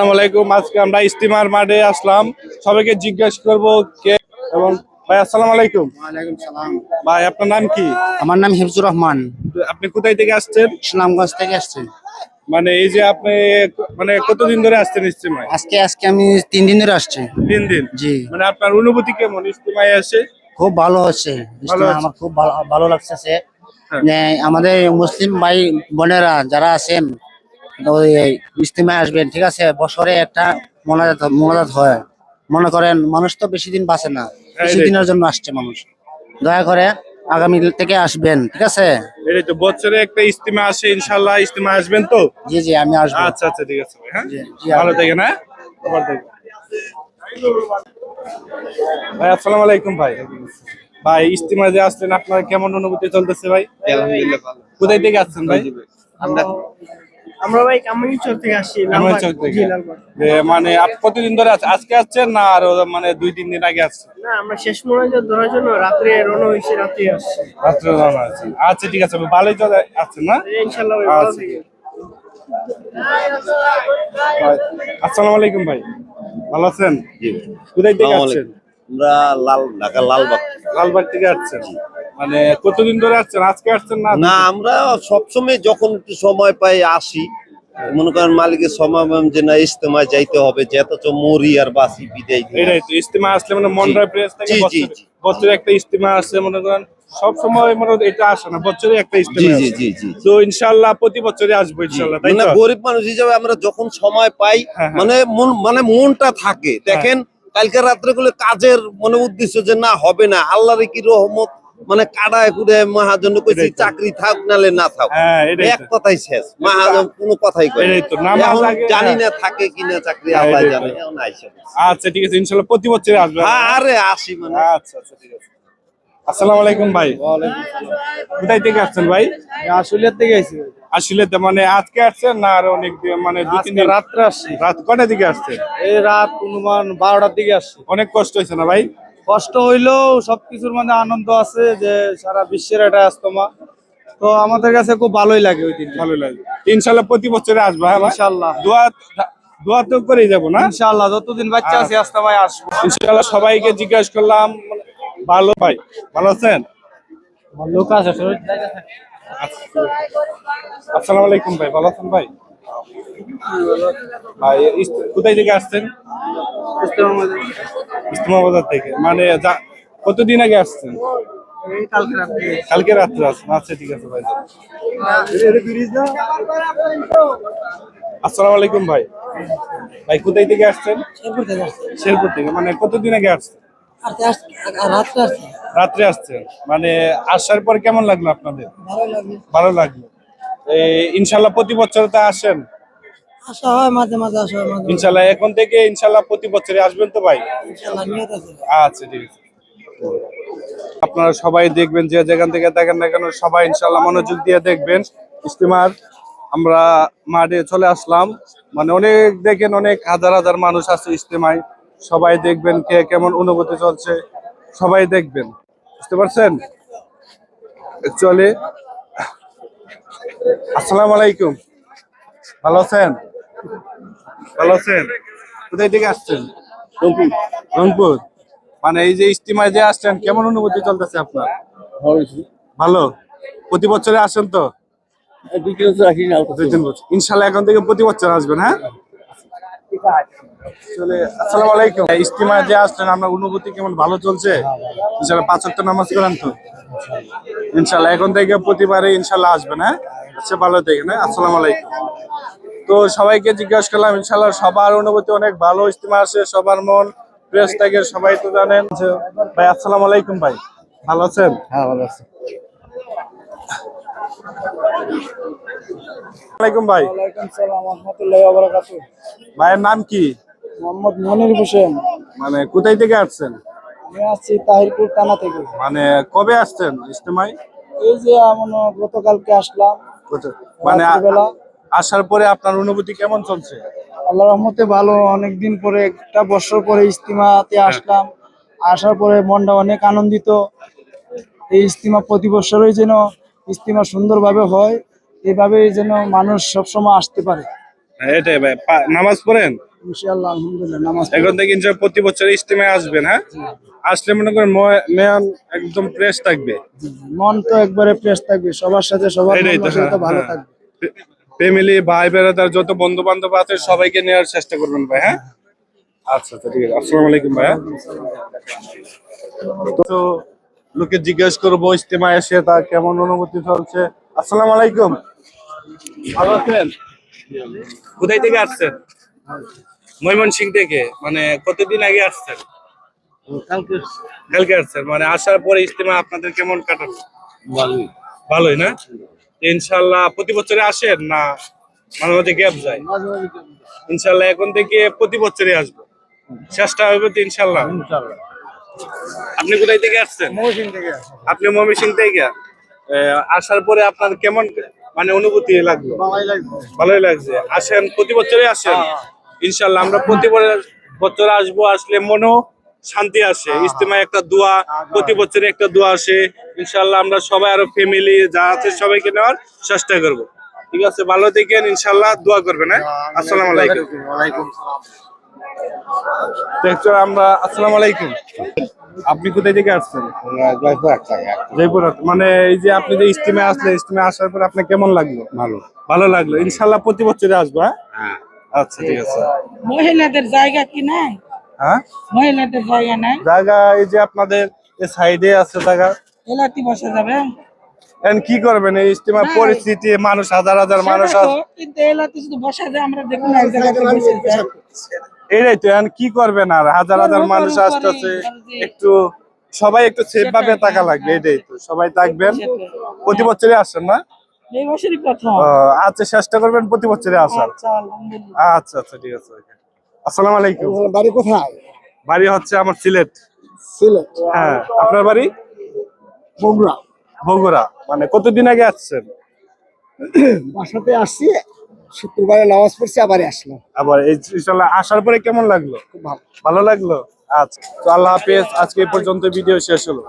আসসালামু আলাইকুম। আজকে আমরা ইস্তিমার মাঠে আসলাম। সবাইকে জিজ্ঞেস করব কে এবং ভাই আসসালামু আলাইকুম। ওয়ালাইকুম সালাম। ভাই আপনার নাম কি? আমার নাম হিফজুর রহমান। আপনি কোথায় থেকে আসছেন? ইসলামগঞ্জ থেকে আসছেন মানে এই যে আপনি মানে কতদিন ধরে আসছেন ইস্তিমায়? আজকে আজকে আমি তিন দিন ধরে আসছি। তিন দিন? জি। মানে আপনার অনুভূতি কেমন ইস্তিমায় এসে? খুব ভালো হচ্ছে। আমার খুব ভালো ভালো লাগছে হ্যাঁ। যে আমাদের মুসলিম ভাই বোনেরা যারা আছেন ওই ইস্তিমায় আসবেন ঠিক আছে? বছরে একটা মোনাজাত মোনাজাত হয়। মনে করেন মানুষ তো বেশি দিন বাঁচে না। বেশি দিনের জন্য আসছে মানুষ। দয়া করে আগামী থেকে আসবেন ঠিক আছে? এই তো বছরে একটা ইস্তিমা আসে ইনশাল্লাহ ইস্তিমা আসবেন তো? জি জি আমি আসব। আচ্ছা আচ্ছা ঠিক আছে ভাই, হ্যাঁ? ভালো আসব। থাকেন হ্যাঁ। ভাই আসসালামু আলাইকুম ভাই। ভাই ইস্তিমা যে আসলেন আপনার কেমন অনুভূতি চলতেছে ভাই? আলহামদুলিল্লাহ ভালো। কোথায় থেকে আসছেন ভাই? আমরা আমরা ভাই কামারচর থেকে আসছি। চোখ থেকে। জি, মানে কতদিন ধরে আজকে আসছেন না আর মানে দুই তিন দিন আগে আসছেন? না আমরা শেষ মোনাজাত ধরার জন্য রাত্রে রওনা হয়েছি আসছি। রাত্রে রওনা আছি আচ্ছা ঠিক আছে ভালোই চলে আসছেন না? ভাই ভালো আচ্ছা। থেকে আসসালামু আলাইকুম ভাই। ভালো আছেন? কোথায় থেকে আসছেন? আমরা লাল ঢাকা লালবাগ। লালবাগ থেকে আসছেন। মানে কতদিন ধরে আসছেন? আজকে আসছেন না না আমরা সবসময় যখন একটু সময় পাই আসি। মনে করেন মালিকের সময় পাম যে না ইস্তেমায় যাইতে হবে যে এত মরি আর বাসি বিদায়। এটাই তো ইস্তিমা আসলে মানে মনরা প্রেস থেকে বছরে- একটা ইস্তিমা আসে মনে করেন সব সময় মনে এটা আসে না বছরে একটা ইস্তিমা জি জি জি তো ইনশাআল্লাহ প্রতি বছরে আসব ইনশাআল্লাহ তাই মানে তো? গরিব মানুষ হিসাবে আমরা যখন সময় পাই হ্যাঁ, হ্যাঁ। মানে মন মানে মনটা থাকে। দেখেন কালকে রাত্রে গুলো কাজের মানে উদ্দেশ্য যে না হবে না। আল্লাহর কি রহমত? মানে কাটায় কুড়ে মহাজন কইছি চাকরি থাক নালে না থাক। হ্যাঁ এক কথাই শেষ। মহাজন কোনো কথাই কয় জানি। না থাকে কিনা চাকরি হ্যাঁ, আল্লাহ জানে। আচ্ছা ঠিক আছে ইনশাআল্লাহ প্রতি বছরে আসবে। হ্যাঁ, আরে আসি মানে। আচ্ছা আচ্ছা ঠিক আছে। আসসালামু আলাইকুম ভাই। কোথায় থেকে আসছেন ভাই? আশুলিয়ার থেকে মানে আজকে আসছেন না আর অনেক দিন- মানে দুই তিন রাত্রে আসছি। রাত কটার দিকে আসছেন? এই রাত অনুমান বারোটার দিকে আসছি। অনেক কষ্ট হয়েছে না ভাই? কষ্ট হইলেও সবকিছুর মধ্যে আনন্দ আছে যে সারা বিশ্বের একটা আস্তমা। তো আমাদের কাছে খুব ভালোই লাগে ওই দিন ভালো লাগে। ইনশাল্লাহ প্রতি বছরে আসবে হ্যাঁ ভাই? ইনশাআল্লাহ। দোয়া দোয়া তো করেই যাব না? ইনশাআল্লাহ যতদিন বাচ্চা আছে আস্তমায় আসব। ইনশাআল্লাহ সবাইকে জিজ্ঞেস করলাম ভালো ভাই ভালো আছেন? লোক আছে আসসালামু আলাইকুম ভাই ভালো আছেন ভাই? ভাই কোথায় থেকে আসছেন? ইস্তেমা বাজার থেকে। মানে কতদিন আগে আসছেন? কালকে রাত্রে। আসছেন। আচ্ছা ঠিক আছে ভাই আসসালামু আলাইকুম ভাই। ভাই কোথায় থেকে আসছেন? শেরপুর থেকে মানে কতদিন আগে আসছেন? রাত্রে আসছেন। মানে আসার পর কেমন লাগল আপনাদের? ভালো লাগল। ইনশাল্লাহ প্রতি বছর তো আসেন। আসা হয় মাঝে মাঝে আসা হয় মাঝে ইনশাল্লাহ এখন থেকে ইনশাল্লাহ প্রতি বছরে আসবেন তো ভাই? ইনশাল্লাহ নিয়ত আছে আচ্ছা ঠিক আছে। আপনারা সবাই দেখবেন যে যেখান থেকে দেখেন না কেন সবাই ইনশাল্লাহ মনোযোগ দিয়ে দেখবেন। ইস্তেমার আমরা মাঠে চলে আসলাম। মানে অনেক দেখেন অনেক হাজার হাজার মানুষ আছে ইস্তেমায়। সবাই দেখবেন কে কেমন অনুভূতি চলছে সবাই দেখবেন। বুঝতে পারছেন? চলে। আসসালামু আলাইকুম। ভালো আছেন? ভালো আছেন? কোথায় থেকে আসছেন? রংপুর। রংপুর। মানে এই যে ইস্তিমায় যে আসছেন কেমন অনুভূতি চলতেছে আপনার? ভালো প্রতি বছরে আসেন তো? ইনশাল্লাহ এখন থেকে প্রতি বছর আসবেন হ্যাঁ? আসসালামু আলাইকুম। ইস্তিমায় যে আসছেন আপনার অনুভূতি কেমন? ভালো চলছে? ইনশাল্লাহ পাঁচ নামাজ করেন তো? ইনশাল্লাহ এখন থেকে প্রতিবারে ইনশাল্লাহ আসবেন হ্যাঁ? আচ্ছা ভালো দেখেন হ্যাঁ? আসসালামু আলাইকুম। তো সবাইকে জিজ্ঞাসা করলাম ইনশাল্লাহ সবার অনুভূতি অনেক ভালো ইস্তিমা আসে সবার মন প্রেস থেকে সবাই তো জানেন। ভাই আসসালামু আলাইকুম ভাই ভালো আছেন? হ্যাঁ ভালো আছে। আলাইকুম ভাই। বারাকাতুহু। ভাইয়ের নাম কি? মোহাম্মদ মনির হোসেন। মানে কোথায় থেকে আসছেন? আমি আসছি তাহিরপুর থানা থেকে। মানে কবে আসছেন ইস্তেমায়? এই যে আমরা গতকালকে আসলাম? মানে। আসার পরে আপনার অনুভূতি কেমন চলছে? আল্লাহ রহমতে ভালো। অনেকদিন পরে একটা বছর পরে ইস্তিমাতে আসলাম। আসার পরে মনটা অনেক আনন্দিত। এই ইস্তিমা প্রতি বছরই যেন ইস্তিমা সুন্দরভাবে হয় এইভাবে যেন মানুষ সবসময় আসতে পারে। হ্যাঁ, এটাই ভাই। নামাজ পড়েন? ইনশাআল্লাহ আলহামদুলিল্লাহ নামাজ এখন থেকে প্রতি বছর ইস্তেমায় আসবেন হ্যাঁ? আসলে মনে করেন একদম ফ্রেশ থাকবে। মন তো একবারে ফ্রেশ থাকবে। সবার সাথে সবার হ্যাঁ, ভালো হ্যাঁ। থাকবে। ফ্যামিলি ভাই বেড়াদার যত বন্ধু বান্ধব আছে সবাইকে নেওয়ার চেষ্টা করবেন ভাই হ্যাঁ? আচ্ছা আচ্ছা ঠিক আছে। আসসালামু আলাইকুম ভাইয়া তো লোকে জিজ্ঞেস করব ইস্তেমায় এসে তার কেমন অনুভূতি চলছে? আসসালামু আলাইকুম। ভালো আছেন? কোথায় থেকে আসছেন? ময়মনসিং থেকে মানে কতদিন আগে আসছেন? কালকে আসছেন মানে আসার পরে ইস্তেমা আপনাদের কেমন কাটালো? ভালোই না? ইনশাল্লাহ প্রতি বছরে আসেন না মাঝে মাঝে গ্যাপ যায়? ইনশাল্লাহ এখন থেকে প্রতি বছরে আসব। চেষ্টা হবে তো ইনশাল্লাহ আপনি কোথায় থেকে আসছেন? আপনি মমি সিং থেকে আসার পরে আপনার কেমন মানে অনুভূতি লাগল? ভালোই লাগছে। আসেন প্রতি বছরে আসেন? ইনশাল্লাহ আমরা প্রতি বছর- বছর আসব আসলে মনেও শান্তি আসে। ইস্তেমায় একটা দোয়া প্রতি বছরে একটা দোয়া আসে। ইনশাল্লাহ আমরা সবাই আরও ফ্যামিলি যা আছে সবাইকে নেওয়ার চেষ্টা করব। ঠিক আছে ভালো থেকেন ইনশাল্লাহ দোয়া করবেন হ্যাঁ? আসসালামু আলাইকুম। আমরা আসসালামু আলাইকুম। আপনি কোথায় থেকে আসছেন? জয়পুর মানে এই যে আপনি যে ইস্তিমে আসলে ইস্তিমে আসার পর আপনার কেমন লাগল? ভালো। ভালো লাগল। ইনশাল্লাহ প্রতি বছরে আসব হ্যাঁ। আচ্ছা ঠিক আছে। মহিলাদের জায়গা কি নাই? হ্যাঁ? মহিলাদের জায়গা নাই জায়গা এই যে আপনাদের সাইডে আছে জায়গা। এলাতি বসা যাবে। এখন কি করবেন? এই ইস্তিমা পরিস্থিতি মানুষ হাজার হাজার মানুষ আছে কিন্তু এলাতি শুধু বসা যায় আমরা দেখুন এক জায়গাতে বসে এটাই তো এখন কি করবেন আর? হাজার হাজার মানুষ আসতেছে একটু সবাই একটু সেফ ভাবে টাকা লাগবে এটাই তো সবাই থাকবেন। প্রতি বছরে আসেন না? এই বছরই প্রথম। ও, আচ্ছা চেষ্টা করবেন প্রতি বছরে আসার। আচ্ছা আচ্ছা আচ্ছা ঠিক আছে. আসসালামু আলাইকুম। বাড়ি কোথায়? বাড়ি হচ্ছে আমার সিলেট। সিলেট। হ্যাঁ আপনার বাড়ি? বগুড়া। বগুড়া। মানে কতদিন আগে আসছেন? বাসাতে আসছি শুক্রবারে নামাজ পড়ছি আবার আসলাম। আবার এই ইনশাল্লাহ আসার পরে কেমন লাগল? খুব ভালো। ভালো লাগল? আচ্ছা। তো আল্লাহ হাফেজ আজকে এই পর্যন্ত ভিডিও শেষ হলো।